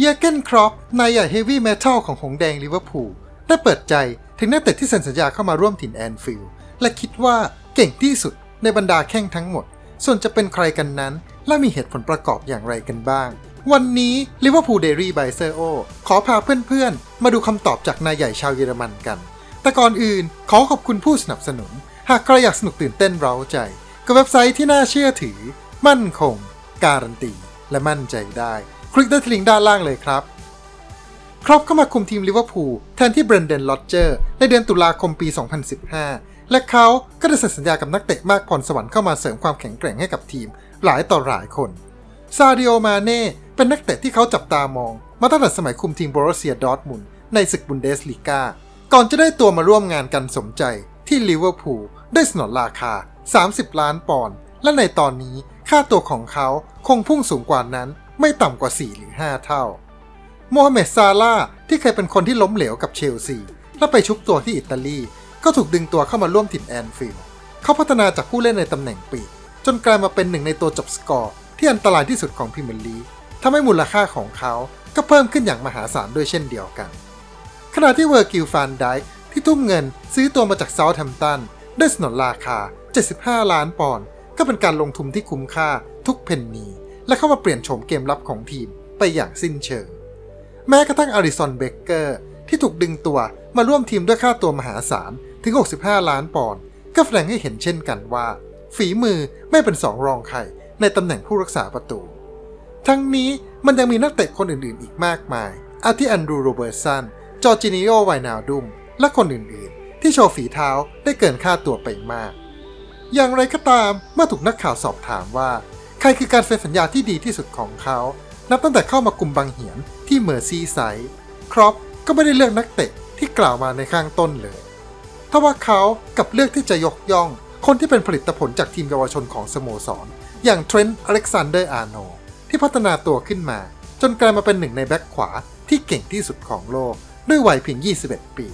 เยเกนครอปนายใหญ่เฮฟวี่เมทัลของหงแดงลิเวอร์พูลได้เปิดใจถึงนักเตะที่เซ็นสัญญาเข้ามาร่วมถิ่นแอนฟิลด์และคิดว่าเก่งที่สุดในบรรดาแข้งทั้งหมด ส่วนจะเป็นใครกันนั้น และมีเหตุผลประกอบอย่างไรกันบ้าง วันนี้ลิเวอร์พูลเดลี่ไบเซอร์โอขอพาเพื่อนๆ มาดูคำตอบจากนายใหญ่ชาวเยอรมันกัน แต่ก่อนอื่นขอขอบคุณผู้สนับสนุน หากใครอยากสนุกตื่นเต้นเร้าใจกับเว็บไซต์ที่น่าเชื่อถือ มั่นคง การันตี และมั่นใจได้ ลิกได้ที่ลิงก์ด้านล่างเลยครับ ครอปเข้ามาคุมทีมลิเวอร์พูลแทนที่เบรนเดนลอดเจอร์ในเดือนตุลาคมปี 2015 และเขาก็ได้เซ็นสัญญากับนักเตะมากพรสวรรค์เข้ามาเสริมความแข็งแกร่งให้กับทีมหลายต่อหลายคน ซาดิโอมาเน่เป็นนักเตะที่เขาจับตามอง มาตั้งแต่สมัยคุมทีมบร o เซียดอร์ทมุนในศึกบุนเดสลีกาก่อนจะได้ตัวมาร่วมงานกันสมใจที่ลิเวอร์พูลได้สนนราคา 30 ล้านปอนด์และในตอนนี้ค่าตัวของเขาคงพุ่งสูงกว่านั้น ไม่ต่ำกว่า 4 หรือ 5 เท่าโมฮัมเหม็ดซาลาที่เคยเป็นคนที่ล้มเหลวกับเชลซี และไปชุบตัวที่อิตาลี ก็ถูกดึงตัวเข้ามาร่วมถิ่นแอนฟิลด์เขาพัฒนาจากผู้เล่นในตำแหน่งปีกจนกลายมาเป็นหนึ่งในตัวจบสกอร์ ที่อันตรายที่สุดของพรีเมียร์ลีกทำให้มูลค่าของเขาก็เพิ่มขึ้นอย่างมหาศาลด้วยเช่นเดียวกัน ขณะที่เวอร์กิลฟานไดค์ที่ทุ่มเงินซื้อตัวมาจากเซาท์แฮมป์ตันด้วยสนนราคา 75 ล้านปอนด์ก็เป็นการลงทุนที่คุ้มค่าทุกเพนนี และเข้ามาเปลี่ยนโฉมเกมรับของทีมไปอย่างสิ้นเชิง แม้กระทั่งอาริสันเบเกอร์ที่ถูกดึงตัวมาร่วมทีมด้วยค่าตัวมหาศาลถึง 65 ล้านปอนด์ก็แสดงให้เห็นเช่นกันว่า ฝีมือไม่เป็นสองรองใครในตำแหน่งผู้รักษาประตู ทั้งนี้มันยังมีนักเตะคนอื่นๆ อีกมากมาย อาทิอันดรูโรเบิร์ตสัน จอร์จินิโอไวนาลดุม และคนอื่นๆ ที่โชว์ฝีเท้าได้เกินค่าตัวไปมาก อย่างไรก็ตามเมื่อถูกนักข่าวสอบถามว่า ใครคือการเซ็นสัญญาที่ดีที่สุดของเขา นับตั้งแต่เข้ามากุมบังเหียนที่เมอร์ซีไซด์ครอปก็ไม่ได้เลือกนักเตะที่กล่าวมาในข้างต้นเลยทว่าเขากับเลือกที่จะยกย่อง คนที่เป็นผลิตผลจากทีมเยาวชนของสโมสร อย่างเทรนต์อเล็กซานเดอร์อาร์โนที่พัฒนาตัวขึ้นมา จนกลายมาเป็นหนึ่งในแบ็คขวาที่เก่งที่สุดของโลก ด้วยวัยเพียง 21 ปี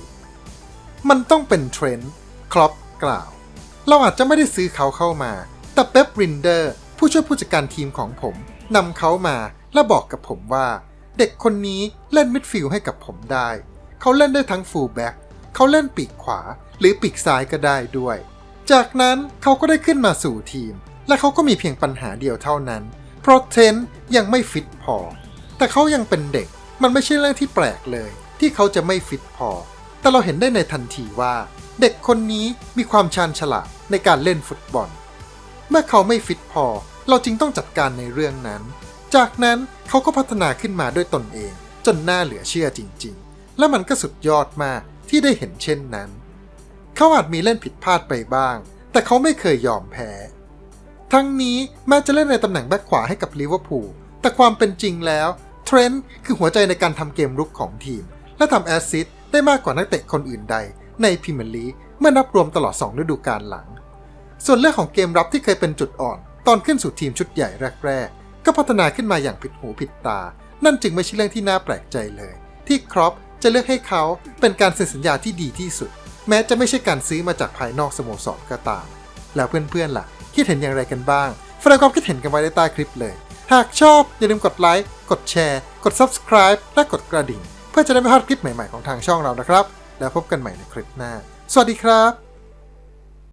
มันต้องเป็นเทรนต์ครอปกล่าว เราอาจจะไม่ได้ซื้อเขาเข้ามา แต่เป๊ปรินเดอร์ ผู้ช่วยผู้จัดการทีมของผมนำเขามาและบอกกับผมว่า เด็กคนนี้เล่นมิดฟิลด์ให้กับผมได้ เขาเล่นได้ทั้งฟูลแบ็กเขาเล่นปีกขวาหรือปีกซ้ายก็ได้ด้วย จากนั้นเขาก็ได้ขึ้นมาสู่ทีม และเขาก็มีเพียงปัญหาเดียวเท่านั้น เพราะเทนยังไม่ฟิตพอ แต่เขายังเป็นเด็กมันไม่ใช่เรื่องที่แปลกเลย ที่เขาจะไม่ฟิตพอ แต่เราเห็นได้ในทันทีว่า เด็กคนนี้มีความชาญฉลาดในการเล่นฟุตบอล เมื่อเขาไม่ฟิตพอ เราจึงต้องจัดการในเรื่องนั้น จากนั้นเขาก็พัฒนาขึ้นมาด้วยตนเอง จนน่าเหลือเชื่อจริง ๆ และมันก็สุดยอดมากที่ได้เห็นเช่นนั้น เขาอาจมีเล่นผิดพลาดไปบ้าง แต่เขาไม่เคยยอมแพ้ ทั้งนี้แม้จะเล่นในตำแหน่งแบ็คขวาให้กับลิเวอร์พูลแต่ความเป็นจริงแล้วเทรนต์คือหัวใจในการทำเกมรุกของทีม และทำแอสซิสต์ได้มากกว่านักเตะคนอื่นใด ในพรีเมียร์ลีกเมื่อนับรวมตลอด 2 ฤดูกาลหลัง ส่วนเรื่องของเกมรับที่เคยเป็นจุดอ่อน ตอนขึ้นสู่ทีมชุดใหญ่แรกๆ ก็พัฒนาขึ้นมาอย่างผิดหูผิดตา นั่นจึงไม่ใช่เรื่องที่น่าแปลกใจเลย ที่ครอปจะเลือกให้เขาเป็นการเซ็นสัญญาที่ดีที่สุด แม้จะไม่ใช่การซื้อมาจากภายนอกสโมสรก็ตาม แล้วเพื่อนๆล่ะ คิดเห็นอย่างไรกันบ้างแสดงความคิดเห็นกันไว้ในใต้คลิปเลย หากชอบอย่าลืมกดไลค์กดแชร์ กด subscribe และกดกระดิ่ง เพื่อจะได้ไม่พลาดคลิปใหม่ๆของทางช่องเรานะครับ แล้วพบกันใหม่ในคลิปหน้า สวัสดีครับ